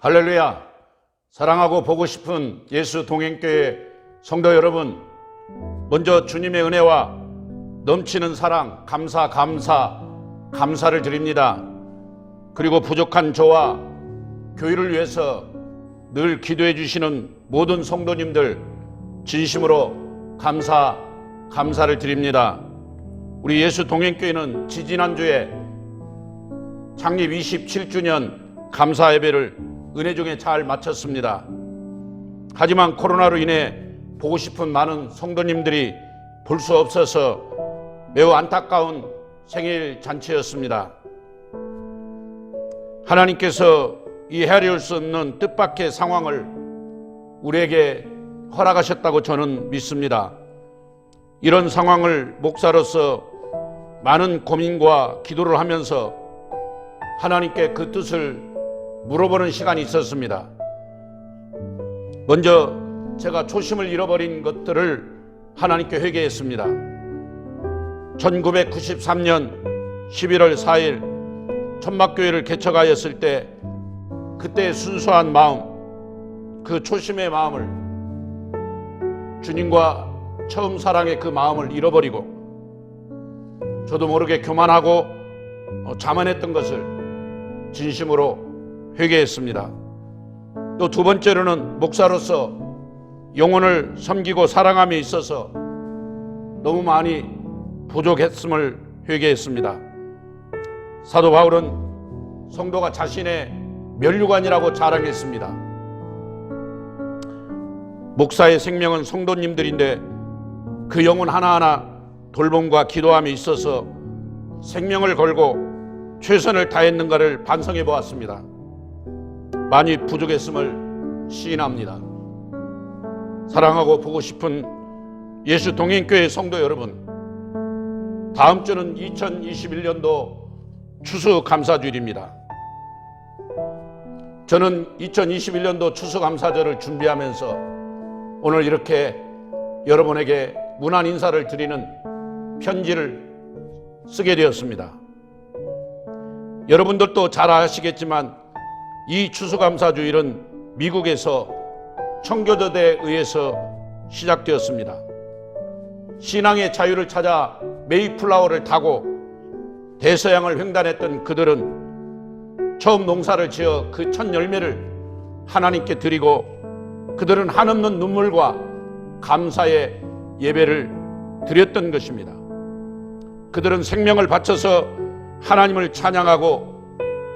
할렐루야. 사랑하고 보고 싶은 예수 동행교회 성도 여러분, 먼저 주님의 은혜와 넘치는 사랑, 감사, 감사, 감사를 드립니다. 그리고 부족한 저와 교회를 위해서 늘 기도해 주시는 모든 성도님들 진심으로 감사, 감사를 드립니다. 우리 예수 동행교회는 지지난주에 창립 27주년 감사 예배를 은혜 중에 잘 마쳤습니다. 하지만 코로나로 인해 보고 싶은 많은 성도님들이 볼 수 없어서 매우 안타까운 생일 잔치였습니다. 하나님께서 이 헤아릴 수 없는 뜻밖의 상황을 우리에게 허락하셨다고 저는 믿습니다. 이런 상황을 목사로서 많은 고민과 기도를 하면서 하나님께 그 뜻을 물어보는 시간이 있었습니다. 먼저 제가 초심을 잃어버린 것들을 하나님께 회개했습니다. 1993년 11월 4일 천막교회를 개척하였을 때 그때의 순수한 마음, 그 초심의 마음을 주님과 처음 사랑의 그 마음을 잃어버리고 저도 모르게 교만하고 어, 자만했던 것을 진심으로 회개했습니다. 또 두 번째로는 목사로서 영혼을 섬기고 사랑함에 있어서 너무 많이 부족했음을 회개했습니다. 사도 바울은 성도가 자신의 면류관이라고 자랑했습니다. 목사의 생명은 성도님들인데 그 영혼 하나하나 돌봄과 기도함에 있어서 생명을 걸고 최선을 다했는가를 반성해 보았습니다. 많이 부족했음을 시인합니다. 사랑하고 보고 싶은 예수 동행교회 성도 여러분, 다음 주는 2021년도 추수 감사주일입니다. 저는 2021년도 추수 감사절을 준비하면서 오늘 이렇게 여러분에게 문안 인사를 드리는 편지를 쓰게 되었습니다. 여러분들도 잘 아시겠지만 이 추수감사주일은 미국에서 청교도대에 의해서 시작되었습니다. 신앙의 자유를 찾아 메이플라워를 타고 대서양을 횡단했던 그들은 처음 농사를 지어 그 첫 열매를 하나님께 드리고 그들은 한없는 눈물과 감사의 예배를 드렸던 것입니다. 그들은 생명을 바쳐서 하나님을 찬양하고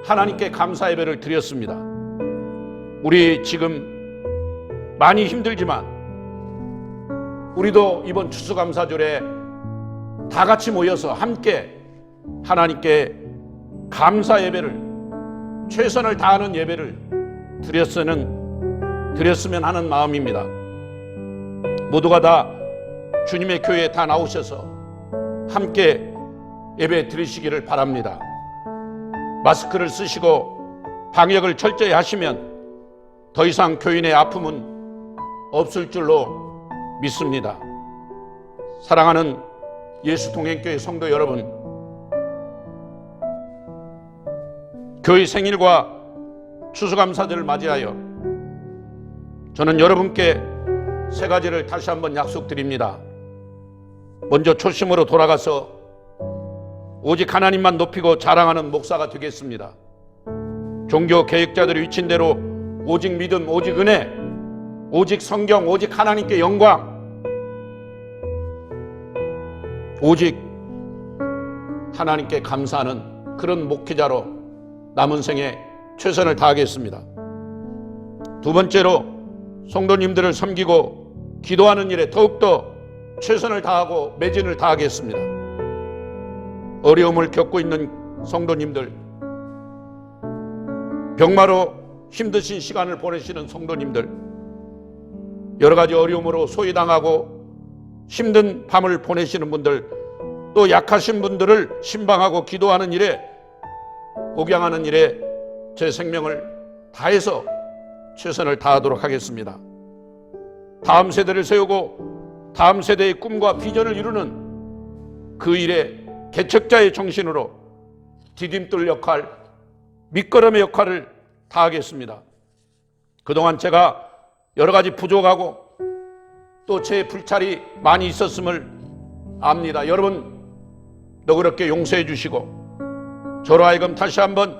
하나님께 감사 예배를 드렸습니다. 우리 지금 많이 힘들지만 우리도 이번 추수감사절에 다 같이 모여서 함께 하나님께 감사 예배를 최선을 다하는 예배를 드렸으면 드렸으면 하는 마음입니다. 모두가 다 주님의 교회에 다 나오셔서 함께 예배 드리시기를 바랍니다. 마스크를 쓰시고 방역을 철저히 하시면 더 이상 교인의 아픔은 없을 줄로 믿습니다. 사랑하는 예수 동행교회 성도 여러분, 교회 생일과 추수감사절을 맞이하여 저는 여러분께 세 가지를 다시 한번 약속드립니다. 먼저 초심으로 돌아가서 오직 하나님만 높이고 자랑하는 목사가 되겠습니다. 종교 개혁자들이 위친 대로 오직 믿음, 오직 은혜, 오직 성경, 오직 하나님께 영광, 오직 하나님께 감사하는 그런 목회자로 남은 생에 최선을 다하겠습니다. 두 번째로 성도님들을 섬기고 기도하는 일에 더욱더 최선을 다하고 매진을 다하겠습니다. 어려움을 겪고 있는 성도님들, 병마로 힘드신 시간을 보내시는 성도님들, 여러 가지 어려움으로 소외당하고 힘든 밤을 보내시는 분들, 또 약하신 분들을 신방하고 기도하는 일에 복양하는 일에 제 생명을 다해서 최선을 다하도록 하겠습니다. 다음 세대를 세우고 다음 세대의 꿈과 비전을 이루는 그 일에 개척자의 정신으로 디딤돌 역할, 밑거름의 역할을 다하겠습니다. 그동안 제가 여러 가지 부족하고 또 제 불찰이 많이 있었음을 압니다. 여러분 너그럽게 용서해 주시고 저로 하여금 다시 한번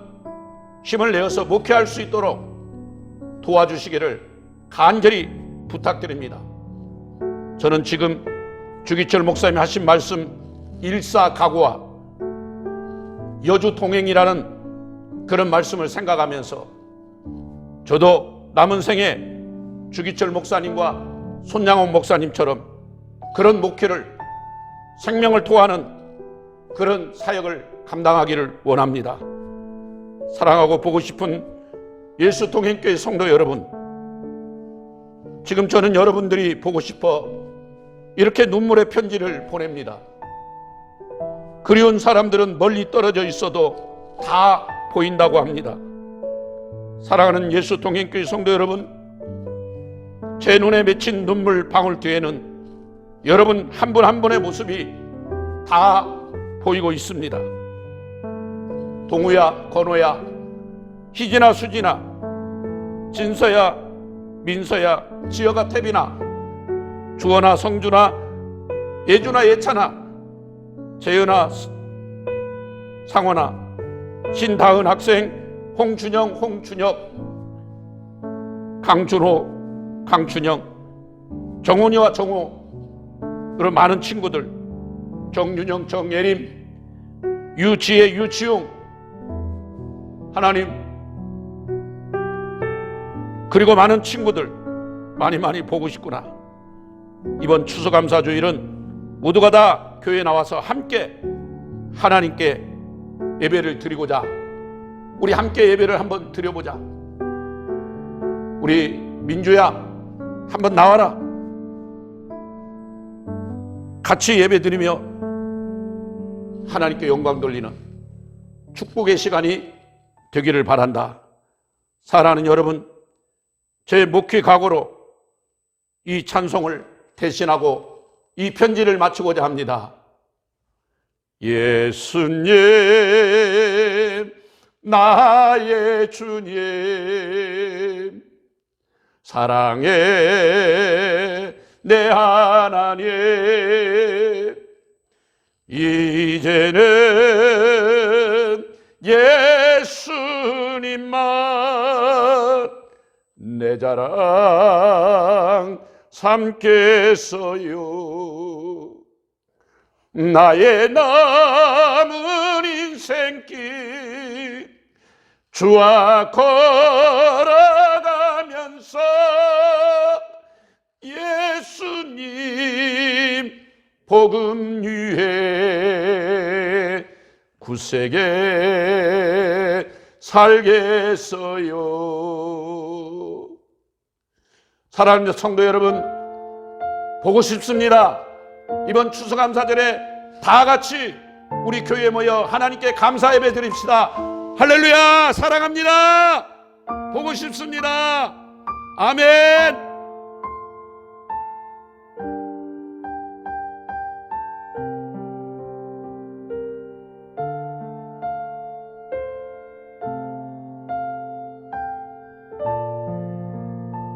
힘을 내어서 목회할 수 있도록 도와주시기를 간절히 부탁드립니다. 저는 지금 주기철 목사님이 하신 말씀 일사가구와 여주 동행이라는 그런 말씀을 생각하면서 저도 남은 생에 주기철 목사님과 손양원 목사님처럼 그런 목회를 생명을 토하는 그런 사역을 감당하기를 원합니다. 사랑하고 보고 싶은 예수 동행교회 성도 여러분, 지금 저는 여러분들이 보고 싶어 이렇게 눈물의 편지를 보냅니다. 그리운 사람들은 멀리 떨어져 있어도 다 보인다고 합니다. 사랑하는 예수 동행교회 성도 여러분, 제 눈에 맺힌 눈물 방울 뒤에는 여러분 한 분한 분의 모습이 다 보이고 있습니다. 동우야, 건호야, 희진아, 수진아, 진서야, 민서야, 지여가, 태빈아, 주원아, 성준아, 예준아, 예찬아, 재은아, 상원아, 신다은 학생, 홍준영, 홍준혁, 강준호, 강춘영, 정훈이와 정호, 그런 많은 친구들, 정윤영, 정예림, 유지혜, 유치용, 하나님, 그리고 많은 친구들 많이 많이 보고 싶구나. 이번 추수감사 주일은 모두가 다 교회에 나와서 함께 하나님께 예배를 드리고자 우리 함께 예배를 한번 드려보자. 우리 민주야 한번 나와라. 같이 예배 드리며 하나님께 영광 돌리는 축복의 시간이 되기를 바란다. 사랑하는 여러분, 제 목회 각오로 이 찬송을 대신하고 이 편지를 마치고자 합니다. 예수님, 나의 주님, 사랑해 내 하나님, 이제는 예수님만 내 자랑 삼겠어요. 나의 남은 인생길 주와 걸어가면서 예수님 복음 위에 굳세게 살겠어요. 사랑하는 성도 여러분, 보고 싶습니다. 이번 추수감사절에 다 같이 우리 교회에 모여 하나님께 감사 예배 드립시다. 할렐루야! 사랑합니다! 보고 싶습니다. 아멘!